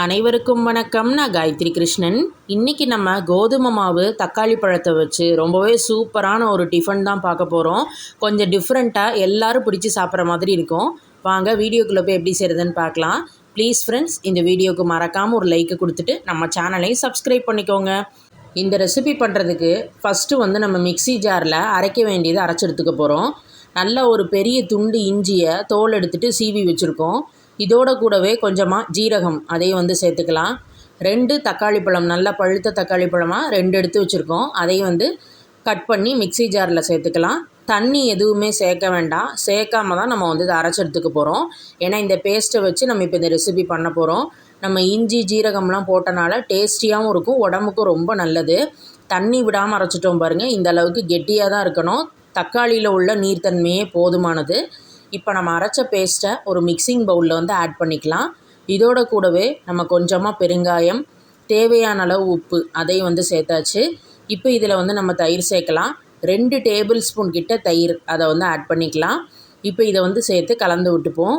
அனைவருக்கும் வணக்கம். நான் காயத்ரி கிருஷ்ணன். இன்றைக்கி நம்ம கோதுமை மாவு தக்காளி பழத்தை வச்சு ரொம்பவே சூப்பரான ஒரு டிஃபன் தான் பார்க்க போகிறோம் கொஞ்சம் டிஃப்ரெண்ட்டாக எல்லோரும் பிடிச்சி சாப்பிட்ற மாதிரி இருக்கும். வாங்க வீடியோக்குள்ளே போய் எப்படி செய்கிறதுன்னு பார்க்கலாம். ப்ளீஸ் ஃப்ரெண்ட்ஸ் இந்த வீடியோவுக்கு மறக்காமல் ஒரு லைக்கு கொடுத்துட்டு நம்ம சேனலையும் சப்ஸ்கிரைப் பண்ணிக்கோங்க. இந்த ரெசிபி பண்ணுறதுக்கு ஃபஸ்ட்டு வந்து நம்ம மிக்சி ஜாரில் அரைக்க வேண்டியதை அரைச்சி எடுத்துக்க போகிறோம் நல்ல ஒரு பெரிய துண்டு இஞ்சியை தோல் எடுத்துகிட்டு சீவி வச்சுருக்கோம். இதோட கூடவே கொஞ்சமாக ஜீரகம் அதையும் வந்து சேர்த்துக்கலாம். ரெண்டு தக்காளி பழம் நல்லா பழுத்த தக்காளி பழமாக ரெண்டு எடுத்து வச்சுருக்கோம். அதையும் வந்து கட் பண்ணி மிக்சி ஜாரில் சேர்த்துக்கலாம். தண்ணி எதுவுமே சேர்க்க வேண்டாம். சேர்க்காம தான் நம்ம வந்து இதை அரைச்செடுத்துக்க போகிறோம் ஏன்னா இந்த பேஸ்ட்டை வச்சு நம்ம இப்போ இந்த ரெசிபி பண்ண போகிறோம் நம்ம இஞ்சி ஜீரகம்லாம் போட்டனால டேஸ்டியாகவும் இருக்கும் உடம்புக்கும் ரொம்ப நல்லது. தண்ணி விடாமல் அரைச்சிட்டோம் பாருங்கள் இந்த அளவுக்கு கெட்டியாக தான் இருக்கணும். தக்காளியில் உள்ள நீர்த்தன்மையே போதுமானது. இப்போ நம்ம அரைச்ச பேஸ்ட்டை ஒரு மிக்சிங் பவுலில் வந்து ஆட் பண்ணிக்கலாம். இதோட கூடவே நம்ம கொஞ்சமாக பெருங்காயம் தேவையான அளவு உப்பு அதையும் வந்து சேர்த்தாச்சு. இப்போ இதில் வந்து நம்ம தயிர் சேர்க்கலாம். ரெண்டு டேபிள் ஸ்பூன் கிட்ட தயிர் அதை வந்து ஆட் பண்ணிக்கலாம். இப்போ இதை வந்து சேர்த்து கலந்து விட்டுப்போம்.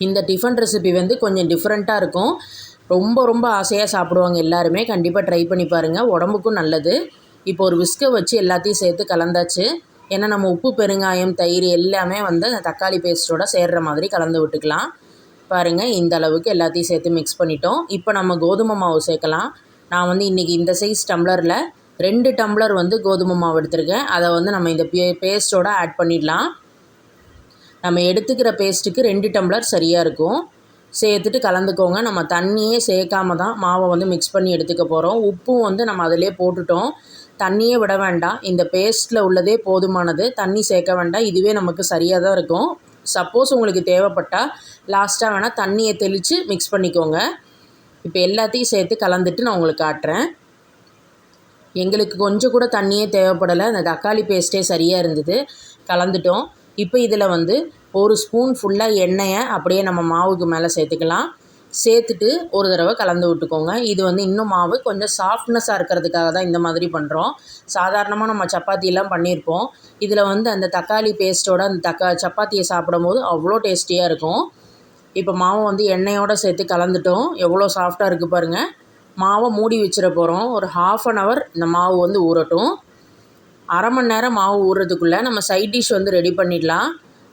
இந்த டிஃபன் ரெசிபி வந்து கொஞ்சம் டிஃப்ரெண்ட்டாக இருக்கும். ரொம்ப ரொம்ப ஆசையாக சாப்பிடுவாங்க எல்லாருமே. கண்டிப்பாக ட்ரை பண்ணி பாருங்கள் உடம்புக்கும் நல்லது. இப்போ ஒரு விஸ்கை வச்சு எல்லாத்தையும் சேர்த்து கலந்தாச்சு. ஏன்னா நம்ம உப்பு பெருங்காயம் தயிர் எல்லாமே வந்து அந்த தக்காளி பேஸ்ட்டோட சேர்கிற மாதிரி கலந்து விட்டுக்கலாம். பாருங்கள் இந்த அளவுக்கு எல்லாத்தையும் சேர்த்து மிக்ஸ் பண்ணிட்டோம். இப்போ நம்ம கோதுமை மாவு சேர்க்கலாம். நான் வந்து இன்றைக்கி இந்த சைஸ் டம்ளரில் ரெண்டு டம்ளர் வந்து கோதுமை மாவு எடுத்திருக்கேன். அதை வந்து நம்ம இந்த பே பேஸ்ட்டோடு ஆட் பண்ணிடலாம். நம்ம எடுத்துக்கிற பேஸ்ட்டுக்கு ரெண்டு டம்ளர் சரியாக இருக்கும். சேர்த்துட்டு கலந்துக்கோங்க. நம்ம தண்ணியே சேர்க்காம தான் மாவை வந்து மிக்ஸ் பண்ணி எடுத்துக்க போகிறோம் உப்பும் வந்து நம்ம அதிலே போட்டுட்டோம். தண்ணியே விட வேண்டாம். இந்த பேஸ்ட்டில் உள்ளதே போதுமானது. தண்ணி சேர்க்க வேண்டாம். இதுவே நமக்கு சரியாக தான் இருக்கும். சப்போஸ் உங்களுக்கு தேவைப்பட்டால் லாஸ்ட்டாக வேணால் தண்ணியை தெளித்து மிக்ஸ் பண்ணிக்கோங்க. இப்போ எல்லாத்தையும் சேர்த்து கலந்துட்டு நான் உங்களுக்கு காட்டுறேன். எங்களுக்கு கொஞ்சம் கூட தண்ணியே தேவைப்படலை. அந்த தக்காளி பேஸ்ட்டே சரியாக இருந்தது. கலந்துட்டோம். இப்போ இதில் வந்து ஒரு ஸ்பூன் ஃபுல்லாக எண்ணெயை அப்படியே நம்ம மாவுக்கு மேலே சேர்த்துக்கலாம். சேர்த்துட்டு ஒரு தடவை கலந்து விட்டுக்கோங்க. இது வந்து இன்னும் மாவு கொஞ்சம் சாஃப்ட்னஸாக இருக்கிறதுக்காக தான் இந்த மாதிரி பண்ணுறோம் சாதாரணமாக நம்ம சப்பாத்தியெல்லாம் பண்ணியிருப்போம். இதில் வந்து அந்த தக்காளி பேஸ்ட்டோட அந்த தக்கா சப்பாத்தியை சாப்பிடும்போது அவ்வளோ டேஸ்டியாக இருக்கும். இப்போ மாவை வந்து எண்ணெயோடு சேர்த்து கலந்துட்டோம். எவ்வளோ சாஃப்டாக இருக்குது பாருங்கள் மாவை மூடி வச்சிட போகிறோம் ஒரு ஹாஃப் அன் ஹவர் இந்த மாவு வந்து ஊறட்டும். அரை மணி நேரம் மாவு ஊறுறதுக்குள்ளே நம்ம சைட் டிஷ் வந்து ரெடி பண்ணிடலாம்.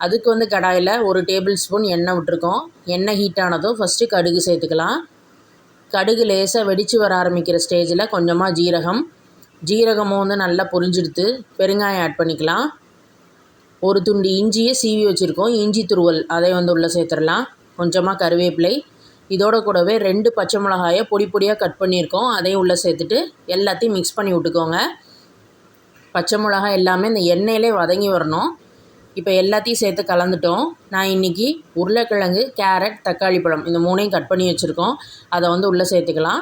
அதுக்கு வந்து கடாயில் ஒரு டேபிள் ஸ்பூன் எண்ணெய் விட்டுருக்கோம். எண்ணெய் ஹீட் ஆனதும் ஃபஸ்ட்டு கடுகு சேர்த்துக்கலாம். கடுகு லேசாக வெடித்து வர ஆரம்பிக்கிற ஸ்டேஜில் கொஞ்சமாக ஜீரகம். ஜீரகமும் வந்து நல்லா பொரிஞ்செடுத்து பெருங்காயம் ஆட் பண்ணிக்கலாம். ஒரு துண்டு இஞ்சியை சீவி வச்சுருக்கோம். இஞ்சி துருவல் அதை வந்து உள்ளே சேர்த்துடலாம். கொஞ்சமாக கருவேப்பிலை. இதோட கூடவே ரெண்டு பச்சை மிளகாயை பொடி பொடியாக கட் பண்ணியிருக்கோம். அதையும் உள்ளே சேர்த்துட்டு எல்லாத்தையும் மிக்ஸ் பண்ணி விட்டுக்கோங்க. பச்சை மிளகாய் எல்லாமே இந்த எண்ணெயிலே வதங்கி வரணும். இப்போ எல்லாத்தையும் சேர்த்து கலந்துட்டோம். நான் இன்றைக்கி உருளைக்கிழங்கு கேரட் தக்காளி பழம் இந்த மூணையும் கட் பண்ணி வச்சுருக்கோம். அதை வந்து உள்ளே சேர்த்துக்கலாம்.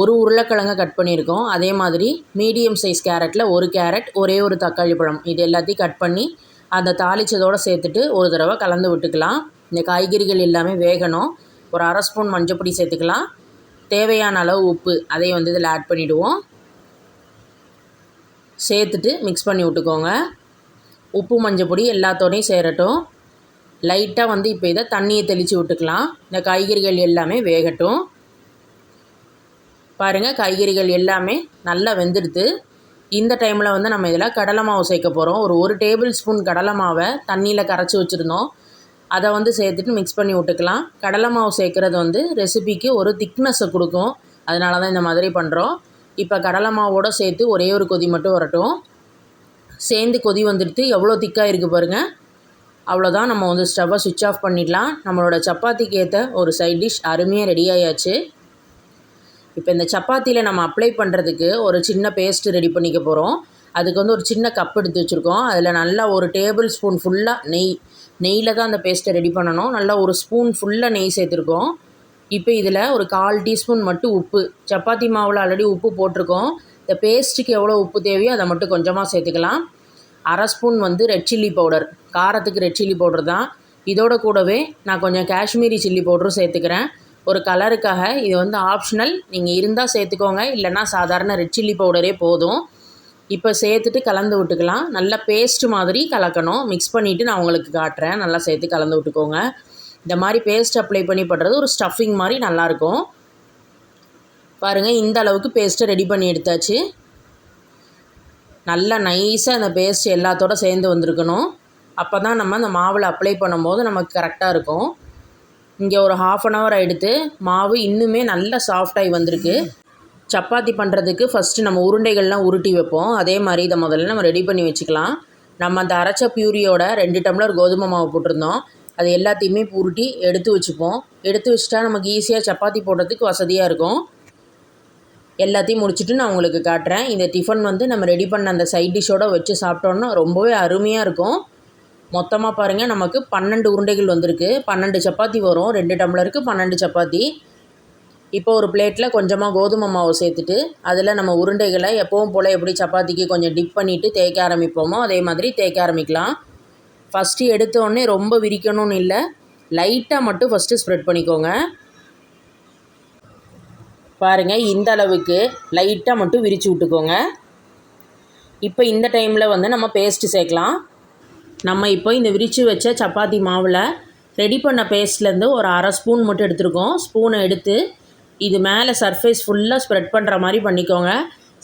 ஒரு உருளைக்கிழங்கை கட் பண்ணியிருக்கோம். அதே மாதிரி மீடியம் சைஸ் கேரட்டில் ஒரு கேரட் ஒரே ஒரு தக்காளி பழம் இது எல்லாத்தையும் கட் பண்ணி அதை தாளித்ததோடு சேர்த்துட்டு ஒரு தடவை கலந்து விட்டுக்கலாம். இந்த காய்கறிகள் எல்லாமே வேகணும். ஒரு அரை ஸ்பூன் மஞ்சப்பொடி சேர்த்துக்கலாம். தேவையான அளவு உப்பு அதையும் வந்து இதில் ஆட் பண்ணிவிடுவோம் சேர்த்துட்டு மிக்ஸ் பண்ணி விட்டுக்கோங்க. உப்பு மஞ்சள் பொடி எல்லாத்தோடையும் சேரட்டும். லைட்டாக வந்து இப்போ இதை தண்ணியை தெளித்து விட்டுக்கலாம். இந்த காய்கறிகள் எல்லாமே வேகட்டும். பாருங்கள் காய்கறிகள் எல்லாமே நல்லா வெந்துடுது. இந்த டைமில் வந்து நம்ம இதில் கடலை மாவு சேர்க்க போகிறோம் ஒரு ஒரு டேபிள் ஸ்பூன் கடலை மாவை தண்ணியில் கரைச்சி வச்சுருந்தோம். அதை வந்து சேர்த்துட்டு மிக்ஸ் பண்ணி விட்டுக்கலாம். கடலை மாவு சேர்க்குறது வந்து ரெசிபிக்கு ஒரு திக்னஸை கொடுக்கும். அதனால தான் இந்த மாதிரி பண்ணுறோம் இப்போ கடலை மாவோடு சேர்த்து ஒரே ஒரு கொதி மட்டும் வரட்டும். சேர்ந்து கொதி வந்துடுத்து எவ்வளோ திக்காக இருக்குது பாருங்கள் அவ்வளோதான் நம்ம வந்து ஸ்டவ்வை சுவிட்ச் ஆஃப் பண்ணிடலாம். நம்மளோட சப்பாத்திக்கு ஏற்ற ஒரு சைட் டிஷ் அருமையாக ரெடி ஆயாச்சு. இப்போ இந்த சப்பாத்தியில் நம்ம அப்ளை பண்ணுறதுக்கு ஒரு சின்ன பேஸ்ட்டு ரெடி பண்ணிக்க போகிறோம் அதுக்கு வந்து ஒரு சின்ன கப் எடுத்து வச்சுருக்கோம். அதில் நல்லா ஒரு டேபிள் ஸ்பூன் ஃபுல்லாக நெய் நெய்யில் தான் அந்த பேஸ்ட்டை ரெடி பண்ணணும். நல்லா ஒரு ஸ்பூன் ஃபுல்லாக நெய் சேர்த்துருக்கோம். இப்போ இதில் ஒரு கால் டீஸ்பூன் மட்டும் உப்பு. சப்பாத்தி மாவில் ஆல்ரெடி உப்பு போட்டிருக்கோம். இந்த பேஸ்ட்டுக்கு எவ்வளோ உப்பு தேவையோ அதை மட்டும் கொஞ்சமாக சேர்த்துக்கலாம். அரை ஸ்பூன் வந்து ரெட் சில்லி பவுடர் காரத்துக்கு ரெட் சில்லி பவுடர் தான். இதோட கூடவே நான் கொஞ்சம் காஷ்மீரி சில்லி பவுடரும் சேர்த்துக்கிறேன். ஒரு கலருக்காக இது வந்து ஆப்ஷனல் நீங்கள் இருந்தால் சேர்த்துக்கோங்க. இல்லைனா சாதாரண ரெட் சில்லி பவுடரே போதும். இப்போ சேர்த்துட்டு கலந்து விட்டுக்கலாம். நல்லா பேஸ்ட்டு மாதிரி கலக்கணும். மிக்ஸ் பண்ணிவிட்டு நான் உங்களுக்கு காட்டுறேன். நல்லா சேர்த்து கலந்து விட்டுக்கோங்க. இந்த மாதிரி பேஸ்ட் அப்ளை பண்ணி பண்ணுறது ஒரு ஸ்டஃபிங் மாதிரி நல்லாயிருக்கும் பாருங்கள் இந்த அளவுக்கு பேஸ்ட்டை ரெடி பண்ணி எடுத்தாச்சு. நல்லா நைஸாக அந்த பேஸ்ட் எல்லாத்தோட சேர்ந்து வந்திருக்கணும். அப்போ தான் நம்ம அந்த மாவில் அப்ளை பண்ணும்போது நமக்கு கரெக்டாக இருக்கும். இங்கே ஒரு ஹாஃப் அன் ஹவர் ஆகிடுத்து மாவு இன்னுமே நல்லா சாஃப்டாகி வந்திருக்கு. சப்பாத்தி பண்ணுறதுக்கு ஃபஸ்ட்டு நம்ம உருண்டைகள்லாம் உருட்டி வைப்போம். அதே மாதிரி இதை முதல்ல நம்ம ரெடி பண்ணி வச்சுக்கலாம். நம்ம அந்த அரைச்ச பியூரியோட ரெண்டு டம்ளர் கோதுமை மாவு போட்டிருந்தோம். அது எல்லாத்தையுமே உருட்டி எடுத்து வச்சுப்போம். எடுத்து வச்சுட்டா நமக்கு ஈஸியாக சப்பாத்தி போடுறதுக்கு வசதியாக இருக்கும். எல்லாத்தையும் முடிச்சுட்டு நான் உங்களுக்கு காட்டுறேன். இந்த டிஃபன் வந்து நம்ம ரெடி பண்ண அந்த சைட் டிஷ்ஷோடு வச்சு சாப்பிட்டோன்னா ரொம்பவே அருமையாக இருக்கும். மொத்தமாக பாருங்கள் நமக்கு பன்னெண்டு உருண்டைகள் வந்திருக்கு. பன்னெண்டு சப்பாத்தி வரும். ரெண்டு டம்ளருக்கு பன்னெண்டு சப்பாத்தி. இப்போ ஒரு பிளேட்டில் கொஞ்சமாக கோதுமை மாவு சேர்த்துட்டு அதில் நம்ம உருண்டைகளை எப்போவும் போல் எப்படி சப்பாத்திக்கு கொஞ்சம் டிப் பண்ணிவிட்டு தேய்க்க ஆரம்பிப்போமோ அதே மாதிரி தேய்க்க ஆரம்பிக்கலாம். ஃபஸ்ட்டு எடுத்தோடனே ரொம்ப விரிக்கணும்னு இல்லை லைட்டாக மட்டும் ஃபஸ்ட்டு ஸ்ப்ரெட் பண்ணிக்கோங்க. பாருங்கள் இந்த அளவுக்கு லைட்டாக மட்டும் விரித்து விட்டுக்கோங்க. இப்போ இந்த டைமில் வந்து நம்ம பேஸ்ட்டு சேர்க்கலாம். நம்ம இப்போ இந்த விரித்து வச்ச சப்பாத்தி மாவில் ரெடி பண்ண பேஸ்ட்லேருந்து ஒரு அரை ஸ்பூன் மட்டும் எடுத்துருக்கோம். ஸ்பூனை எடுத்து இது மேலே சர்ஃபேஸ் ஃபுல்லாக ஸ்ப்ரெட் பண்ணுற மாதிரி பண்ணிக்கோங்க.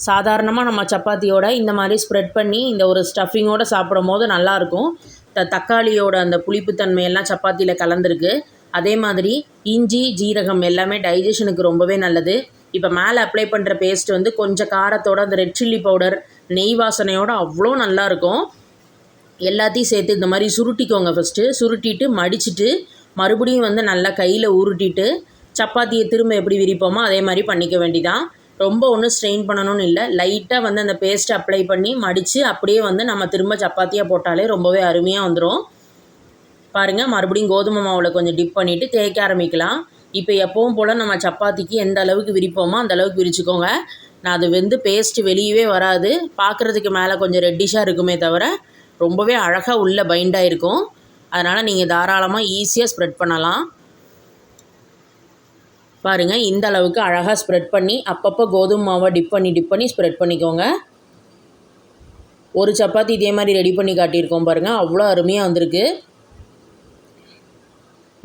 சாதாரணமாக நம்ம சப்பாத்தியோட இந்த மாதிரி ஸ்ப்ரெட் பண்ணி இந்த ஒரு ஸ்டஃபிங்கோடு சாப்பிடும் போது நல்லாயிருக்கும் த தக்காளியோட அந்த புளிப்புத்தன்மையெல்லாம் சப்பாத்தியில் கலந்துருக்கு. அதே மாதிரி இஞ்சி ஜீரகம் எல்லாமே டைஜஷனுக்கு ரொம்பவே நல்லது. இப்போ மேலே அப்ளை பண்ணுற பேஸ்ட் வந்து கொஞ்சம் காரத்தோட அந்த ரெட் சில்லி பவுடர் நெய் வாசனையோடு அவ்வளோ நல்லாயிருக்கும் எல்லாத்தையும் சேர்த்து இந்த மாதிரி சுருட்டிக்கோங்க ஃபஸ்ட்டு சுருட்டிட்டு மடிச்சுட்டு மறுபடியும் வந்து நல்லா கையில் உருட்டிட்டு சப்பாத்தியை திரும்ப எப்படி விரிப்போமோ அதே மாதிரி பண்ணிக்க வேண்டிதான். ரொம்ப ஒன்றும் ஸ்ட்ரெயின் பண்ணணும்னு இல்லை. லைட்டாக வந்து அந்த பேஸ்ட் அப்ளை பண்ணி மடித்து அப்படியே வந்து நம்ம திரும்ப சப்பாத்தியாக போட்டாலே ரொம்பவே அருமையாக வந்துடும் பாருங்கள் மறுபடியும் கோதுமை மாவில் கொஞ்சம் டிப் பண்ணிவிட்டு தேய்க்க ஆரம்பிக்கலாம். இப்போ எப்பவும் போல் நம்ம சப்பாத்திக்கு எந்த அளவுக்கு விரிப்போமோ அந்த அளவுக்கு விரிச்சுக்கோங்க. நான் அது வந்து பேஸ்ட்டு வெளியவே வராது. பார்க்குறதுக்கு மேலே கொஞ்சம் ரெட்டிஷாக இருக்குமே தவிர ரொம்பவே அழகாக உள்ளே பைண்டாக இருக்கும் அதனால் நீங்கள் தாராளமாக ஈஸியாக ஸ்ப்ரெட் பண்ணலாம். பாருங்கள் இந்த அளவுக்கு அழகாக ஸ்ப்ரெட் பண்ணி அப்பப்போ கோதுமை மாவை டிப் பண்ணி டிப் பண்ணி ஸ்ப்ரெட் பண்ணிக்கோங்க. ஒரு சப்பாத்தி இதே மாதிரி ரெடி பண்ணி காட்டியிருக்கோம் பாருங்கள் அவ்வளோ அருமையாக வந்திருக்கு.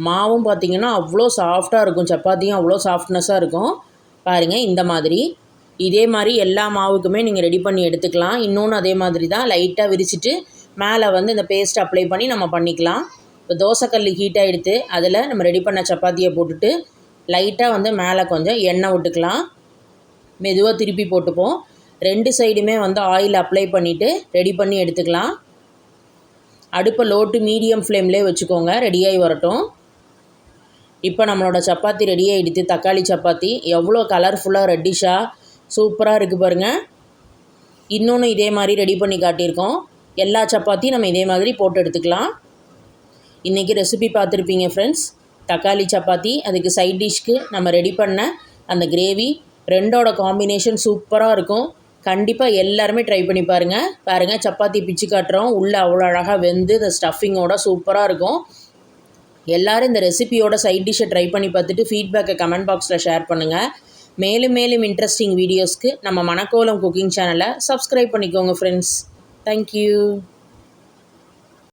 மாவும் பார்த்திங்கன்னா அவ்வளோ சாஃப்டாக இருக்கும். சப்பாத்தியும் அவ்வளோ சாஃப்ட்னஸாக இருக்கும். பாருங்கள் இந்த மாதிரி. இதே மாதிரி எல்லா மாவுக்குமே நீங்கள் ரெடி பண்ணி எடுத்துக்கலாம். இன்னொன்று அதே மாதிரி தான் லைட்டாக விரிச்சிட்டு மேலே வந்து இந்த பேஸ்ட் அப்ளை பண்ணி நம்ம பண்ணிக்கலாம். இப்போ தோசைக்கல் ஹீட்டாக எடுத்து அதில் நம்ம ரெடி பண்ண சப்பாத்தியை போட்டுட்டு லைட்டாக வந்து மேலே கொஞ்சம் எண்ணெய் விட்டுக்கலாம். மெதுவாக திருப்பி போட்டுப்போம். ரெண்டு சைடுமே வந்து ஆயில் அப்ளை பண்ணிவிட்டு ரெடி பண்ணி எடுத்துக்கலாம். அடுப்பை லோட்டு மீடியம் ஃப்ளேம்லேயே வச்சுக்கோங்க. ரெடியாகி வரட்டும். இப்போ நம்மளோட சப்பாத்தி ரெடியாக எடுத்து தக்காளி சப்பாத்தி. எவ்வளோ கலர்ஃபுல்லாக ரெட்டிஷாக சூப்பராக இருக்குது பாருங்கள் இன்னொன்று இதே மாதிரி ரெடி பண்ணி காட்டியிருக்கோம். எல்லா சப்பாத்தியும் நம்ம இதே மாதிரி போட்டு எடுத்துக்கலாம். இன்றைக்கி ரெசிபி பார்த்துருப்பீங்க ஃப்ரெண்ட்ஸ் தக்காளி சப்பாத்தி அதுக்கு சைட் டிஷ்க்கு நம்ம ரெடி பண்ண அந்த கிரேவி ரெண்டோட காம்பினேஷன் சூப்பராக இருக்கும். கண்டிப்பாக எல்லாருமே ட்ரை பண்ணி பாருங்கள் பாருங்கள் சப்பாத்தி பிச்சு காட்டுறோம். உள்ளே அவ்வளோ அழகாக வெந்து இந்த ஸ்டஃபிங்கோட சூப்பராக இருக்கும். எல்லோரும் இந்த ரெசிபியோட சைட் டிஷ்ஷை ட்ரை பண்ணி பார்த்துட்டு ஃபீட்பேக்கை கமெண்ட் பாக்ஸில் ஷேர் பண்ணுங்கள் மேலும் மேலும் இன்ட்ரெஸ்டிங் வீடியோஸ்க்கு நம்ம மணக்கோலம் குக்கிங் சேனலை சப்ஸ்கிரைப் பண்ணிக்கோங்க ஃப்ரெண்ட்ஸ் தேங்க்யூ